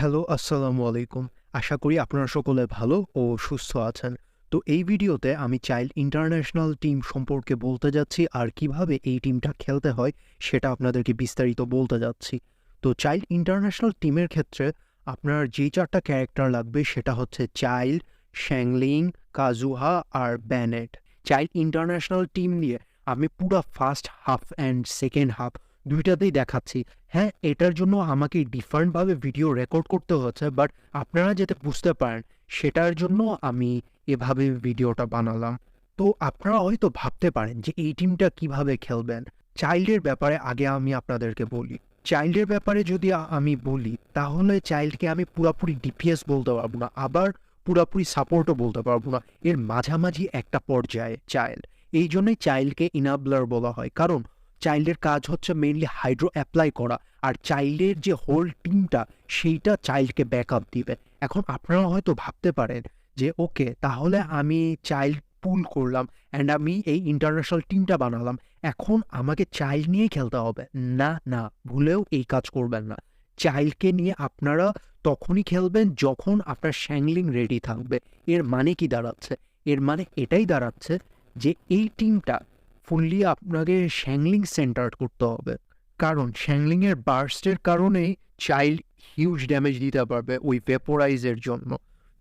Hello, আসসালামু আলাইকুম। আশা করি আপনারা সকলে ভালো ও সুস্থ আছেন। তো এই ভিডিওতে আমি চাইল্ড ইন্টারন্যাশনাল টিম সম্পর্কে বলতে যাচ্ছি আর কীভাবে এই টিমটা খেলতে হয় সেটা আপনাদেরকে বিস্তারিত বলতে যাচ্ছি। তো চাইল্ড ইন্টারন্যাশনাল টিমের ক্ষেত্রে আপনার যে চারটা ক্যারেক্টার লাগবে সেটা হচ্ছে চাইল্ড, শ্যাংলিং, কাজুহা আর ব্যানেট। চাইল্ড ইন্টারন্যাশনাল টিম নিয়ে আমি পুরো first half and second half দুইটাতেই দেখাচ্ছি। হ্যাঁ এটার জন্য আমাকে ডিফারেন্টভাবে ভিডিও রেকর্ড করতে হচ্ছে বাট আপনারা যাতে বুঝতে পারেন, সেটার জন্য আমি এভাবে ভিডিওটা বানালাম। তো আপনারা হয়তো ভাবতে পারেন যে এই টিমটা কীভাবে খেলবেন। চাইল্ডের ব্যাপারে আগে আমি আপনাদেরকে বলি। চাইল্ডের ব্যাপারে যদি আমি বলি, তাহলে চাইল্ডকে আমি পুরোপুরি ডিপিএস বলতে পারব না, আবার পুরোপুরি সাপোর্টও বলতে পারব না। এর মাঝামাঝি একটা পর্যায়ে চাইল্ড। এই জন্যই চাইল্ডকে ইনাবলার বলা হয়। কারণ চাইল্ডের কাজ হচ্ছে মেইনলি হাইড্রো অ্যাপ্লাই করা। আর চাইল্ডের যে হোল টিমটা সেইটা চাইল্ডকে ব্যাক আপ দিবে। এখন আপনারা হয়তো ভাবতে পারেন যে, ওকে, তাহলে আমি চাইল্ড পুল করলাম অ্যান্ড আমি এই ইন্টারন্যাশনাল টিমটা বানালাম। এখন আমাকে চাইল্ড নিয়েই খেলতে হবে। না না, ভুলেও এই কাজ করবেন না। চাইল্ডকে নিয়ে আপনারা তখনই খেলবেন যখন আপনার শ্যাংলিং রেডি থাকবে। এর মানে কি দাঁড়াচ্ছে? এর মানে এটাই দাঁড়াচ্ছে যে, এই টিমটা ফুললি আপনাকে শ্যাংলিং সেন্টার করতে হবে। কারণ শ্যাংলিংয়ের বার্স্টের কারণেই চাইল্ড হিউজ ড্যামেজ দিতে পারবে ওই ভেপোরাইজের জন্য।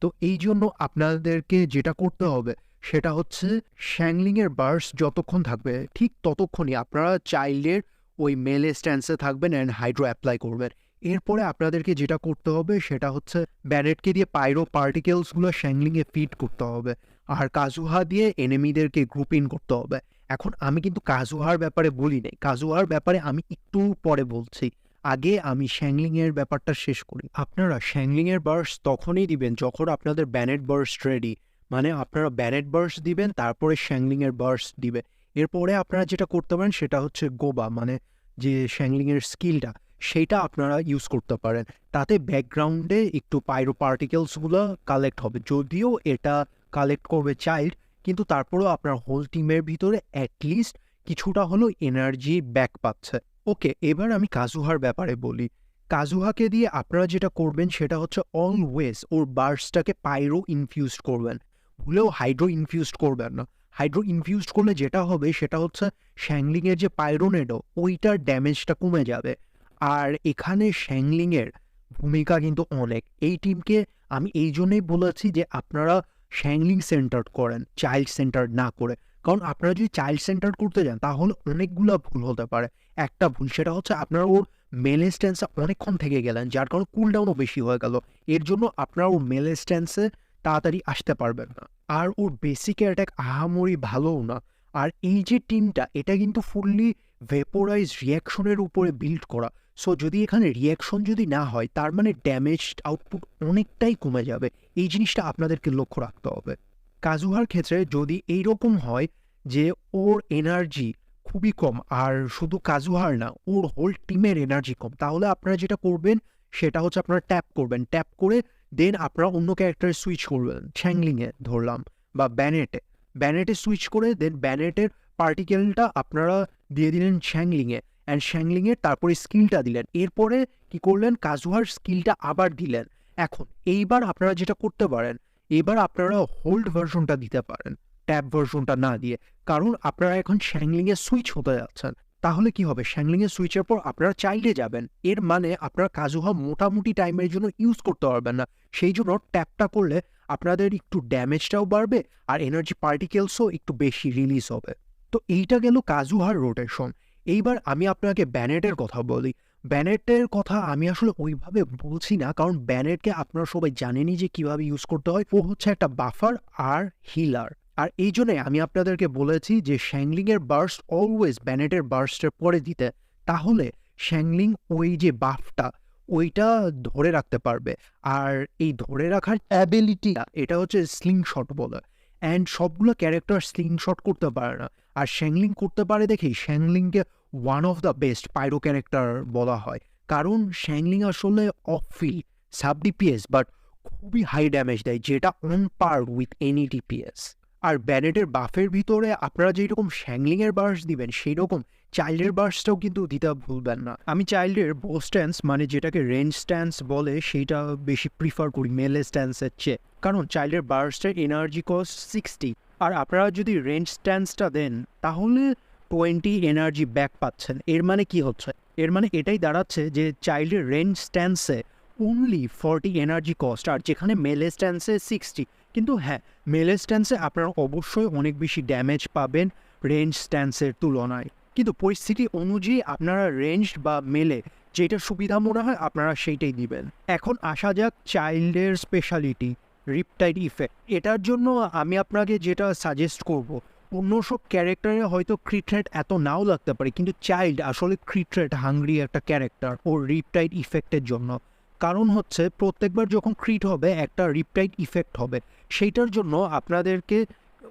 তো এই জন্য আপনাদেরকে যেটা করতে হবে, সেটা হচ্ছে শ্যাংলিংয়ের বার্স যতক্ষণ থাকবে, ঠিক ততক্ষণই আপনারা চাইল্ডের ওই মেলে স্ট্যান্সে থাকবেন অ্যান্ড হাইড্রো অ্যাপ্লাই করবেন। এরপরে আপনাদেরকে যেটা করতে হবে, সেটা হচ্ছে ব্যানেটকে দিয়ে পাইরো পার্টিকেলসগুলো শ্যাংলিংয়ে ফিট করতে হবে। আর কাজুহা দিয়ে এনিমিদেরকে গ্রুপ ইন করতে হবে। এখন আমি কিন্তু কাজুহার ব্যাপারে বলি নাই। কাজুহার ব্যাপারে আমি একটু পরে বলছি। আগে আমি শ্যাংলিং এর ব্যাপারটা শেষ করি। আপনারা শ্যাংলিং এর বার্স তখনই দিবেন যখন আপনাদের ব্যানেট বার্স রেডি। মানে আপনারা ব্যানেট বার্স দিবেন, তারপরে শ্যাংলিং এর বার্স দিবে। এরপরে আপনারা যেটা করতে পারেন সেটা হচ্ছে গোবা মানে যে শ্যাংলিং এর স্কিলটা, সেটা আপনারা ইউজ করতে পারেন। তাতে ব্যাকগ্রাউন্ডে একটু পাইরো পার্টিকেলসগুলো কালেক্ট হবে। যদিও এটা কালেক্ট করবে চাইল্ড কিন্তু তারপরেও আপনার হোল টিমের ভিতরে অ্যাটলিস্ট কিছুটা হলেও এনার্জি ব্যাক পাচ্ছে। ওকে এবার আমি কাজুহার ব্যাপারে বলি। কাজুহাকে দিয়ে আপনারা যেটা করবেন সেটা হচ্ছে অলওয়েজ ওর বার্সটাকে পাইরো ইনফিউজড করবেন। ভুলেও হাইড্রো ইনফিউজড করবেন না। হাইড্রো ইনফিউজড করলে যেটা হবে সেটা হচ্ছে শ্যাংলিংয়ের যে পাইরোনেডো ওইটার ড্যামেজটা কমে যাবে। আর এখানে শ্যাংলিংয়ের ভূমিকা কিন্তু অনেক। এই টিমকে আমি এই জন্যই বলেছি যে আপনারা শ্যাংলিং সেন্টার করেন চাইল্ড সেন্টার না করে। কারণ আপনারা যদি চাইল্ড সেন্টার করতে যান, তাহলে অনেকগুলো ভুল হতে পারে। একটা ভুল সেটা হচ্ছে আপনারা ওর মেলে স্ট্যান্সে অনেকক্ষণ থেকে গেলেন, যার কারণে কুলডাউনও বেশি হয়ে গেল। এর জন্য আপনারা ওর মেলে স্ট্যান্সে তাড়াতাড়ি আসতে পারবেন না। আর ওর বেসিক অ্যাটাক আহামরি ভালোও না। আর এই যে টিমটা এটা কিন্তু ফুললি ভেপোরাইজ রিয়াকশনের উপরে বিল্ড করা। সো যদি এখানে রিয়াকশন যদি না হয়, তার মানে ড্যামেজ আউটপুট অনেকটাই কমে যাবে। এই জিনিসটা আপনাদেরকে লক্ষ্য রাখতে হবে। কাজুহার ক্ষেত্রে যদি এই রকম হয় যে ওর এনার্জি খুবই কম, আর শুধু কাজুহার না, ওর হোল টিমের এনার্জি কম, তাহলে আপনারা যেটা করবেন, সেটা হচ্ছে আপনারা ট্যাপ করবেন। ট্যাপ করে দেন আপনারা অন্য ক্যারেক্টারে সুইচ করবেন। ছ্যাংলিংয়ে ধরলাম, বা ব্যানেটে ব্যানেটে সুইচ করে দেন ব্যানেটের পার্টিকেলটা আপনারা দিয়ে দিলেন শ্যাংলিংয়ে অ্যান্ড শ্যাংলিংয়ের তারপরে স্কিলটা দিলেন। এরপরে কি করলেন? কাজুহার স্কিলটা আবার দিলেন। এখন, এইবার আপনারা যেটা করতে পারেন, এবার আপনারা হোল্ড ভার্সনটা দিতে পারেন ট্যাব ভার্সনটা না দিয়ে। কারণ আপনারা এখন শ্যাংলিংয়ে সুইচ হতে যাচ্ছেন। তাহলে কি হবে? শ্যাংলিংয়ে সুইচের পর আপনারা চাইল্ডে যাবেন। এর মানে আপনারা কাজুহা মোটামুটি টাইমের জন্য ইউজ করতে পারবেন না। সেই জন্য ট্যাপটা করলে আপনাদের একটু ড্যামেজটাও বাড়বে আর এনার্জি পার্টিকেলসও একটু বেশি রিলিজ হবে। তো এইটা গেল কাজুহার রোটেশন এইবার আমি আপনাকে ব্যানেটের কথা বলি। ব্যানেটের কথা আমি আসলে ওইভাবে বলছি না, কারণ ব্যানেটকে আপনারা সবাই জানেনই যে কীভাবে ইউজ করতে হয়। ও হচ্ছে একটা বাফার আর হিলার আর এই জন্যে আমি আপনাদেরকে বলেছি যে শ্যাংলিংয়ের বার্স্ট অলওয়েজ ব্যানেটের বার্স্টের পরে দিতে। তাহলে শ্যাংলিং ওই যে বাফটা ওইটা ধরে রাখতে পারবে। আর এই ধরে রাখার অ্যাবিলিটি এটা হচ্ছে স্লিং শট বলে। অ্যান্ড সবগুলো ক্যারেক্টার স্লিং শট করতে পারে না। আর শ্যাংলিং করতে পারে দেখেই শ্যাংলিংকে one of the best pyro character বলা হয়। কারণ শ্যাংলিং আসলে off field sub DPS but খুবই হাই ড্যামেজ দেয়, যেটা on par with any DPS আর ব্যানেটের বাফের ভিতরে আপনারা যেই রকম শ্যাংলিংয়ের বার্স দিবেন সেই রকম চাইল্ডের বার্সটাও কিন্তু দিতে ভুলবেন না। আমি চাইল্ডের বো স্ট্যান্স মানে যেটাকে রেঞ্জ স্ট্যান্স বলে, সেইটা বেশি প্রিফার করি মেলে স্ট্যান্সের চেয়ে। কারণ চাইল্ডের বার্সের এনার্জি কস্ট সিক্সটি আর আপনারা যদি রেঞ্জ স্ট্যান্সটা দেন, তাহলে টোয়েন্টি এনার্জি ব্যাক পাচ্ছেন। এর মানে কি হচ্ছে? এর মানে এটাই দাঁড়াচ্ছে যে চাইল্ডের রেঞ্জ স্ট্যান্সে অনলি ফর্টি এনার্জি কস্ট আর যেখানে মেলে স্ট্যান্সে সিক্সটি কিন্তু হ্যাঁ মেলে স্ট্যান্সে আপনারা অবশ্যই অনেক বেশি ড্যামেজ পাবেন রেঞ্জ স্ট্যান্সের তুলনায়। কিন্তু পরিস্থিতি অনুযায়ী আপনারা রেঞ্জ বা মেলে যেটা সুবিধা মনে হয় আপনারা সেইটাই দিবেন। এখন আসা যাক চাইল্ডের স্পেশালিটি রিপটাইড ইফেক্ট এটার জন্য আমি আপনাকে যেটা সাজেস্ট করব, অন্য সব ক্যারেক্টারে হয়তো ক্রিট্রেট এত নাও লাগতে পারে, কিন্তু চাইল্ড আসলে ক্রিট্রেট হাংরি একটা ক্যারেক্টার ও রিপটাইড ইফেক্টের জন্য। কারণ হচ্ছে প্রত্যেকবার যখন ক্রিট হবে, একটা রিপটাইড ইফেক্ট হবে। সেইটার জন্য আপনাদেরকে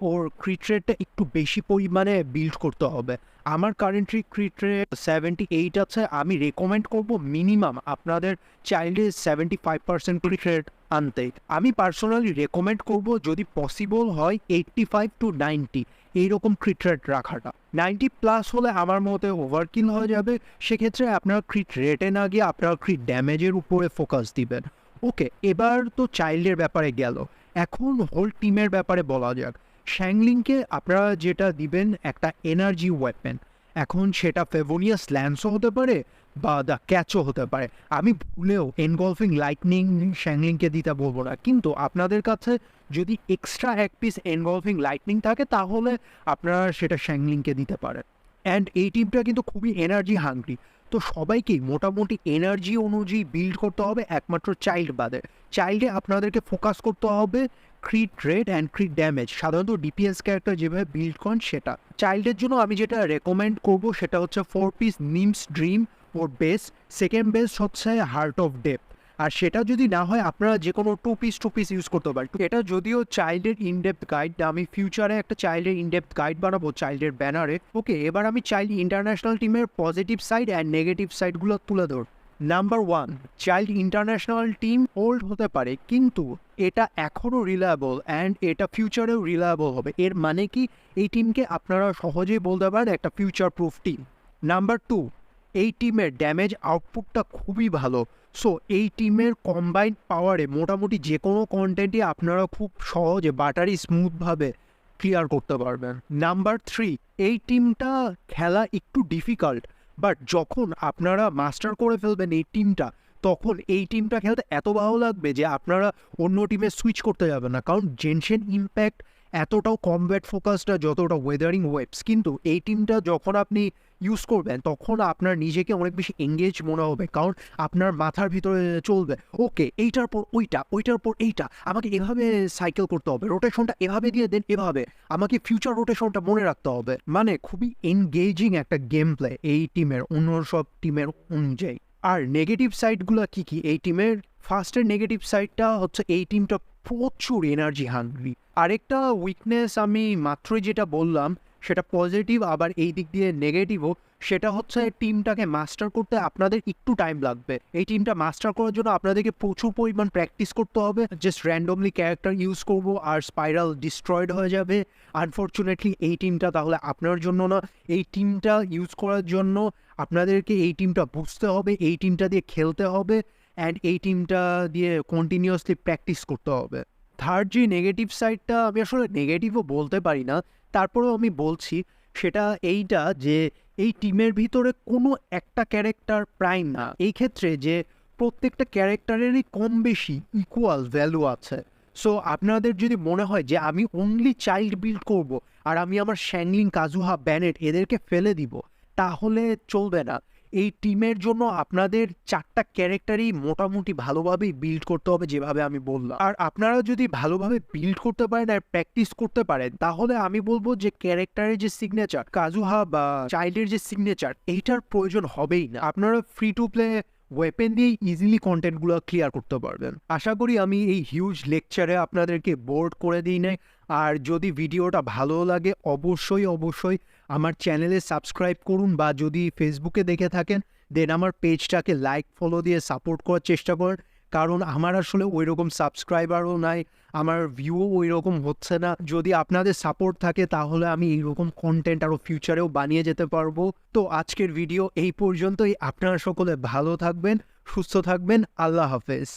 ওর ক্রিট রেটটা একটু বেশি পরিমাণে বিল্ড করতে হবে। আমার currently crit rate seventy eight আছে, আমি রেকমেন্ড করব মিনিমাম আপনাদের চাইল্ডে seventy five percent crit rate আনতে। আমি পার্সোনালি রেকমেন্ড করব যদি পসিবল হয় এইটটি ফাইভ টু নাইনটি এইরকম ক্রিট রেট রাখাটা। নাইনটি প্লাস হলে আমার মতে ওভারকিল হয়ে যাবে। সেক্ষেত্রে আপনার ক্রিট রেটে না গিয়ে আপনার ক্রিট ড্যামেজের উপরে ফোকাস দিবেন। ওকে এবার তো চাইল্ডের ব্যাপারে গেল। এখন হোল টিমের ব্যাপারে বলা যাক। শ্যাংলিংকে আপনারা যেটা দিবেন একটা এনার্জি ওয়েপেন এখন সেটা ফেভোনিয়াস ল্যান্সও হতে পারে বা দ্য ক্যাচও হতে পারে। আমি ভুলেও এনগলফিং লাইটনিং শ্যাংলিংকে দিতে বলব না। কিন্তু আপনাদের কাছে যদি এক্সট্রা এক পিস এনগলফিং লাইটনিং থাকে, তাহলে আপনারা সেটা শ্যাংলিংকে দিতে পারেন। অ্যান্ড এই টিমটা কিন্তু খুবই এনার্জি হাঙ্গরি তো সবাইকেই মোটামুটি এনার্জি অনুযায়ী বিল্ড করতে হবে, একমাত্র চাইল্ড বাদে। চাইল্ডে আপনাদেরকে ফোকাস করতে হবে crit rate and crit damage সাধারণত ডিপিএস ক্যারেক্টার যেভাবে বিল্ড করেন সেটা। চাইল্ডের জন্য আমি যেটা রেকমেন্ড করব, সেটা হচ্ছে four piece Nymph's dream best second best হচ্ছে হার্ট অফ ডেপ আর সেটা যদি না হয়, আপনারা যে কোনো two piece two piece use করতে পারেন। এটা যদিও চাইল্ডের ইনডেপথ গাইড আমি ফিউচারে একটা চাইল্ডের ইনডেপথ গাইড বানাবো চাইল্ডের ব্যানারে ওকে এবার আমি চাইল্ড ইন্টারন্যাশনাল টিমের পজিটিভ সাইড অ্যান্ড নেগেটিভ সাইডগুলো তুলে ধর number one Childe international team old হতে পারে, কিন্তু এটা এখনও রিলায়েবল অ্যান্ড এটা ফিউচারেও রিলায়েবল হবে। এর মানে কি? এই টিমকে আপনারা সহজেই বলতে পারেন, একটা future proof team number two এই টিমের ড্যামেজ আউটপুটটা খুবই ভালো। সো এই টিমের কম্বাইন্ড পাওয়ারে মোটামুটি যে কোনো কন্টেন্টই আপনারা খুব সহজে বাটারি স্মুথভাবে ক্লিয়ার করতে পারবেন। নাম্বার থ্রি এই টিমটা খেলা একটু ডিফিকাল্ট বাট যখন আপনারা মাস্টার করে ফেলবেন এই টিমটা তখন এই টিমটা খেলতে এত ভালো লাগবে যে আপনারা অন্য টিমে সুইচ করতে যাবেন না। কারণ জেনশন ইম্প্যাক্ট এতটাও কমব্যাট ফোকাসটা যতটা ওয়েদারিং ওয়েবস কিন্তু এই টিমটা যখন আপনি ইউজ করবেন, তখন আপনার নিজেকে অনেক বেশি এঙ্গেজ মনে হবে, কারণ আপনার মাথার ভিতরে চলবে। ওকে এইটার পর ওইটা, ওইটার পর এইটা, আমাকে এভাবে সাইকেল করতে হবে রোটেশনটা এভাবে দিয়ে দেন এভাবে, আমাকে ফিউচার রোটেশনটা মনে রাখতে হবে। মানে খুবই এনগেজিং একটা গেম প্লে এই টিমের অন্য সব টিমের অনুযায়ী। আর নেগেটিভ সাইডগুলো কী কী? এই টিমের ফার্স্টের নেগেটিভ সাইডটা হচ্ছে এই টিমটা প্রচুর এনার্জি হাঙ্গরি আরেকটা উইকনেস আমি মাত্রই যেটা বললাম, সেটা পজিটিভ আবার এই দিক দিয়ে নেগেটিভও সেটা হচ্ছে টিমটাকে মাস্টার করতে আপনাদের একটু টাইম লাগবে। এই টিমটা মাস্টার করার জন্য আপনাদেরকে প্রচুর পরিমাণ প্র্যাকটিস করতে হবে। জাস্ট র্যান্ডমলি ক্যারেক্টার ইউজ করব আর স্পাইরাল ডিস্ট্রয়েড হয়ে যাবে। আনফর্চুনেটলি এই টিমটা তাহলে আপনার জন্য না। এই টিমটা ইউজ করার জন্য আপনাদেরকে এই টিমটা বুঝতে হবে, এই টিমটা দিয়ে খেলতে হবে অ্যান্ড এই টিমটা দিয়ে কন্টিনিউয়াসলি প্র্যাকটিস করতে হবে। থার্ড যে নেগেটিভ সাইডটা আমি আসলে নেগেটিভও বলতে পারি না, তারপরেও আমি বলছি সেটা এইটা যে এই টিমের ভিতরে কোনো একটা ক্যারেক্টার প্রাইম না। এই ক্ষেত্রে যে প্রত্যেকটা ক্যারেক্টারেরই কম বেশি ইকুয়াল ভ্যালু আছে। সো আপনাদের যদি মনে হয় যে আমি অনলি চাইল্ড বিল্ড করব আর আমি আমার শ্যাংলিং কাজুহা ব্যানেট এদেরকে ফেলে দিব, তাহলে চলবে না। এই টিমের জন্য আপনাদের চারটা ক্যারেক্টারই মোটামুটি ভালোভাবেই বিল্ড করতে হবে যেভাবে আমি বললাম। আর আপনারা যদি ভালোভাবে বিল্ড করতে পারেন আর প্র্যাকটিস করতে পারেন, তাহলে আমি বলব যে ক্যারেক্টারের যে সিগনেচার কাজুহা বা চাইল্ডের যে সিগনেচার এইটার প্রয়োজন হবেই না। আপনারা ফ্রি টু প্লে ওয়েপেন দিয়ে ইজিলি কন্টেন্টগুলো ক্লিয়ার করতে পারবেন। আশা করি আমি এই হিউজ লেকচারে আপনাদেরকে বোর্ড করে দিই নাই। আর যদি ভিডিওটা ভালো লাগে, অবশ্যই অবশ্যই আমার চ্যানেলে সাবস্ক্রাইব করুন বা যদি ফেসবুকে দেখে থাকেন দেন আমার পেজটাকে লাইক ফলো দিয়ে সাপোর্ট করার চেষ্টা করেন। কারণ আমার আসলে ওই রকম সাবস্ক্রাইবারও নাই, আমার ভিউও ওই রকম হচ্ছে না। যদি আপনাদের সাপোর্ট থাকে, তাহলে আমি এইরকম কন্টেন্ট আরও ফিউচারেও বানিয়ে যেতে পারব। তো আজকের ভিডিও এই পর্যন্তই। আপনারা সকলে ভালো থাকবেন, সুস্থ থাকবেন। আল্লাহ হাফেজ।